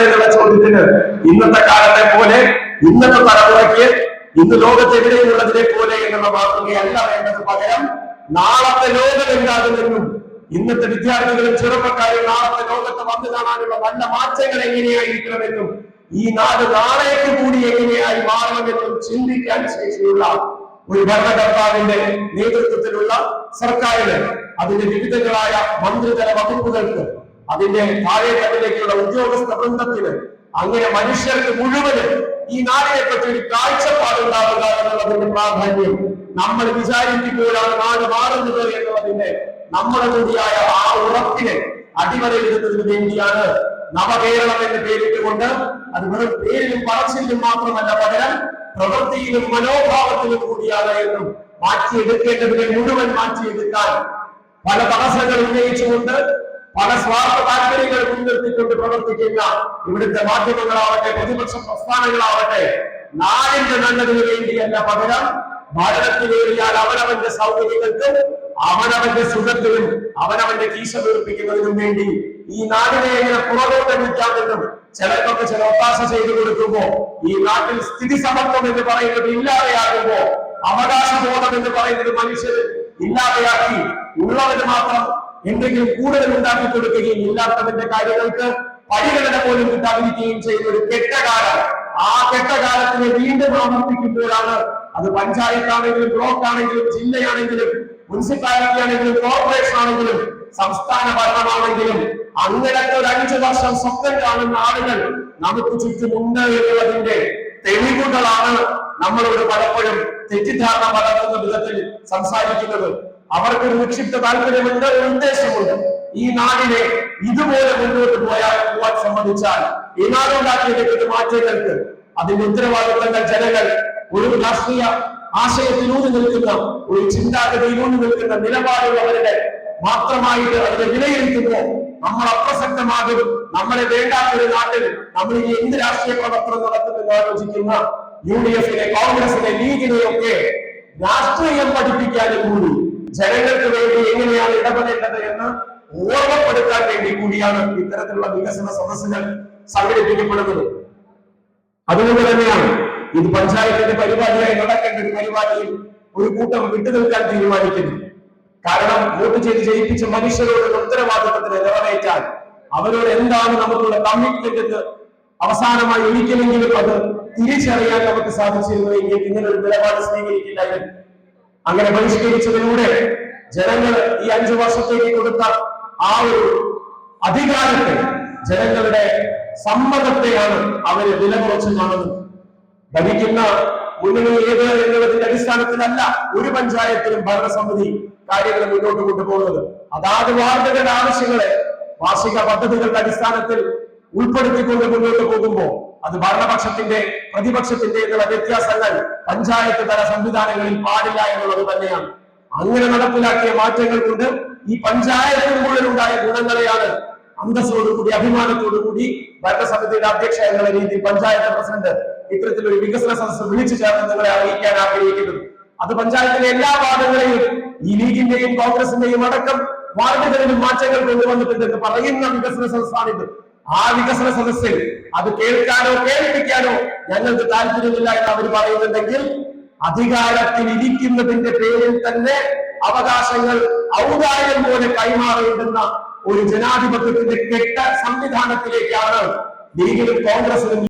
എന്നുള്ള ചോദ്യത്തിന് ഇന്നത്തെ കാലത്തെ പോലെ ഇന്നത്തെ തലമുറയ്ക്ക് ഇന്ന് ലോകത്ത് എവിടെയുള്ളതിനെ പോലെ എന്നുള്ള മാതൃകയല്ല വേണ്ടത്. പകരം നാളത്തെ ലോകം എന്താകുമെന്നും ഇന്നത്തെ വിദ്യാർത്ഥികളും ചെറുപ്പക്കാരും നാളത്തെ ലോകത്ത് വന്നു കാണാനുള്ള നല്ല മാറ്റങ്ങൾ എങ്ങനെയായിരിക്കണമെന്നും ഈ നാട് നാളേക്ക് കൂടി എങ്ങനെയായി മാറണമെന്നും ചിന്തിക്കാൻ ശേഷിയുള്ള ഒരു ഭരണകർത്താവിന്റെ നേതൃത്വത്തിലുള്ള സർക്കാരിന് അതിന്റെ വിവിധങ്ങളായ മന്ത്രിതല വകുപ്പുകൾക്ക് അതിന്റെ താഴെത്തട്ടിലേക്കുള്ള ഉദ്യോഗസ്ഥ വൃന്ദത്തിന് അങ്ങനെ മനുഷ്യർക്ക് മുഴുവൻ ഈ നാടിനെ പറ്റി ഒരു കാഴ്ചപ്പാടുണ്ടാവുക എന്നുള്ളതിന്റെ പ്രാധാന്യം നമ്മൾ വിചാരിക്കുമ്പോഴാണ് നാട് മാറുന്നത് എന്നുള്ളതിന്റെ നമ്മുടെ കൂടിയായ ആ ഉറപ്പിനെ അടിവരയിടുന്നതിന് വേണ്ടിയാണ് നവകേരളം എന്ന് പേരിട്ടുകൊണ്ട് അത് വെറും പേരിലും പറച്ചിലും മാത്രമല്ല പകരം പ്രവൃത്തിയിലും മനോഭാവത്തിലും കൂടിയാണ് എന്നും മാറ്റിയെടുക്കേണ്ടതിനെ മുഴുവൻ മാറ്റിയെടുക്കാൻ പല തടസ്സങ്ങൾ ഉന്നയിച്ചുകൊണ്ട് പല സ്വാർത്ഥ താല്പര്യങ്ങൾ മുൻനിർത്തിക്കൊണ്ട് പ്രവർത്തിക്കുന്ന ഇവിടുത്തെ മാധ്യമങ്ങളാവട്ടെ പ്രതിപക്ഷ പ്രസ്ഥാനങ്ങളാവട്ടെ നാടിന്റെ നല്ലതിനു വേണ്ടിയല്ല പകരം ഭാരതത്തിലേറിയാൽ അവനവന്റെ സൗകര്യങ്ങൾക്കും അവനവന്റെ സുഖത്തിനും അവനവന്റെ കീശ വീർപ്പിക്കുന്നതിനും വേണ്ടി ഈ നാടിനെ എങ്ങനെ പുറകോട്ട് നിൽക്കാമെന്നും ചിലർക്കൊക്കെ ചില ഒത്താശ ചെയ്തു കൊടുക്കുമ്പോ ഈ നാട്ടിൽ സ്ഥിതി സമത്വം എന്ന് പറയുന്നത് ഇല്ലാതെയാകുമ്പോ അവകാശബോധം എന്ന് പറയുന്നത് മനുഷ്യർ ഇല്ലാതെയാക്കി ഉള്ളവര് മാത്രം എന്തെങ്കിലും കൂടുതൽ ഉണ്ടാക്കി കൊടുക്കുകയും ഇല്ലാത്തതിന്റെ കാര്യങ്ങൾക്ക് പരിഗണന പോലും കിട്ടാതിരിക്കുകയും ചെയ്യുന്ന ഒരു കെട്ടകാലം. ആ കെട്ടകാലത്തിനെ വീണ്ടും ആവർത്തിക്കുമ്പോഴാണ് അത് പഞ്ചായത്താണെങ്കിലും ബ്ലോക്ക് ആണെങ്കിലും ജില്ലയാണെങ്കിലും മുനിസിപ്പാലിറ്റി ആണെങ്കിലും കോർപ്പറേഷൻ ആണെങ്കിലും സംസ്ഥാന ഭരണമാണെങ്കിലും അങ്ങനത്തെ ഒരു അഞ്ചു വർഷം സ്വപ്നം കാണുന്ന ആളുകൾ നമുക്ക് ചുറ്റുമുണ്ട് എന്നുള്ളതിന്റെ തെളിവുകളാണ് നമ്മളോട് പലപ്പോഴും തെറ്റിദ്ധാരണ വളർത്തുന്ന വിധത്തിൽ സംസാരിക്കുന്നത്. അവർക്കൊരു നിക്ഷിപ്ത താല്പര്യമുണ്ട് ഒരു ഉദ്ദേശമുണ്ട് ഈ നാടിനെ ഇതുപോലെ മുന്നോട്ട് പോയാൽ പോവാൻ സംബന്ധിച്ചാൽ ഈ നാടുണ്ടാക്കിയ മാറ്റങ്ങൾക്ക് അതിന്റെ ഉത്തരവാദിത്തങ്ങൾ ജനങ്ങൾ ഒരു രാഷ്ട്രീയ ആശയത്തിലൂന്നി നിൽക്കുന്ന ഒരു ചിന്താഗതിയിലൂന്നി നിൽക്കുന്ന നിലപാടുള്ളവരുടെ മാത്രമായിട്ട് അതിനെ വിലയിരുത്തുമ്പോൾ നമ്മൾ അപ്രസക്തമാകും. നമ്മളെ വേണ്ടാത്ത ഒരു നാട്ടിൽ നമ്മൾ ഇനി എന്ത് രാഷ്ട്രീയ പ്രവർത്തനം നടത്തുമെന്ന് ആലോചിക്കുന്ന യു ഡി എഫിനെ കോൺഗ്രസിനെ ലീഗിനെയൊക്കെ രാഷ്ട്രീയം പഠിപ്പിക്കാനും കൂടി ജനങ്ങൾക്ക് വേണ്ടി എങ്ങനെയാണ് ഇടപെടേണ്ടത് എന്ന് ഓർമ്മപ്പെടുത്താൻ വേണ്ടി കൂടിയാണ് ഇത്തരത്തിലുള്ള വികസന സദസ്സുകൾ സംഘടിപ്പിക്കപ്പെടുന്നത്. അതുകൊണ്ട് തന്നെയാണ് ഇത് പഞ്ചായത്തിന്റെ പരിപാടിയായി നടക്കേണ്ട ഒരു പരിപാടിയിൽ ഒരു കൂട്ടം വിട്ടുനിൽക്കാൻ തീരുമാനിക്കുന്നു കാരണം വോട്ട് ചെയ്ത് ജയിപ്പിച്ച മനുഷ്യരോട് ഉത്തരവാദിത്തത്തിന് നിറവേറ്റാൻ അവരോട് എന്താണ് നമുക്കുള്ള കമ്മിറ്റ്മെന്റ് അവസാനമായി ഒരിക്കലെങ്കിലും അത് തിരിച്ചറിയാൻ നമുക്ക് സാധിച്ചിരുന്നു എങ്കിൽ ഇങ്ങനെ ഒരു നിലപാട് സ്വീകരിക്കില്ലായിരുന്നു. അങ്ങനെ ബഹിഷ്കരിച്ചതിലൂടെ ജനങ്ങൾ ഈ അഞ്ചു വർഷത്തേക്ക് കൊടുത്ത ആ ഒരു അധികാരത്തെ ജനങ്ങളുടെ സമ്മതത്തെയാണ് അവർ വില കുറച്ച് കാണുന്നത്. ഭരിക്കുന്ന മുന്നണി ഏത് എന്നുള്ളതിന്റെ അടിസ്ഥാനത്തിലല്ല ഒരു പഞ്ചായത്തിലും ഭരണസമിതി കാര്യങ്ങൾ മുന്നോട്ട് കൊണ്ടുപോകുന്നത്. അതാത് വാർഡുകളുടെ ആവശ്യങ്ങളെ വാർഷിക പദ്ധതികളുടെ അടിസ്ഥാനത്തിൽ ഉൾപ്പെടുത്തിക്കൊണ്ട് മുന്നോട്ട് പോകുമ്പോൾ അത് ഭരണപക്ഷത്തിന്റെ പ്രതിപക്ഷത്തിന്റെ എന്നുള്ള വ്യത്യാസങ്ങൾ പഞ്ചായത്ത് തല സംവിധാനങ്ങളിൽ പാടില്ല എന്നുള്ളത് തന്നെയാണ്. അങ്ങനെ നടപ്പിലാക്കിയ മാറ്റങ്ങൾ കൊണ്ട് ഈ പഞ്ചായത്തിനുള്ളിൽ ഉണ്ടായ ഗുണങ്ങളെയാണ് അന്തസ്സോടുകൂടി അഭിമാനത്തോടുകൂടി ഭരണസമിതിയുടെ അധ്യക്ഷ എന്നുള്ള രീതി പഞ്ചായത്ത് പ്രസിഡന്റ് ഇത്തരത്തിലൊരു വികസന സദസ് വിളിച്ചു ചേർന്ന് നിങ്ങളെ അറിയിക്കാൻ ആഗ്രഹിക്കുന്നത്. അത് പഞ്ചായത്തിലെ എല്ലാ വാർഡുകളെയും ഈ ലീഗിന്റെയും കോൺഗ്രസിന്റെയും അടക്കം വാർഡുകളിലും മാറ്റങ്ങൾ കൊണ്ടുവന്നിട്ടുണ്ട് എന്ന് പറയുന്ന വികസന സദസ്സാണിത്. ആ വികസന സദസ്സിൽ അത് കേൾക്കാനോ കേൾപ്പിക്കാനോ ഞങ്ങൾക്ക് താല്പര്യമില്ല എന്ന് അവർ പറയുന്നുണ്ടെങ്കിൽ അധികാരത്തിൽ ഇരിക്കുന്നതിന്റെ പേരിൽ തന്നെ അവകാശങ്ങൾ ഔദാര്യം പോലെ കൈമാറേണ്ടുന്ന ഒരു ജനാധിപത്യത്തിന്റെ കെട്ട സംവിധാനത്തിലേക്കാണ് ലീഗിലും കോൺഗ്രസിലും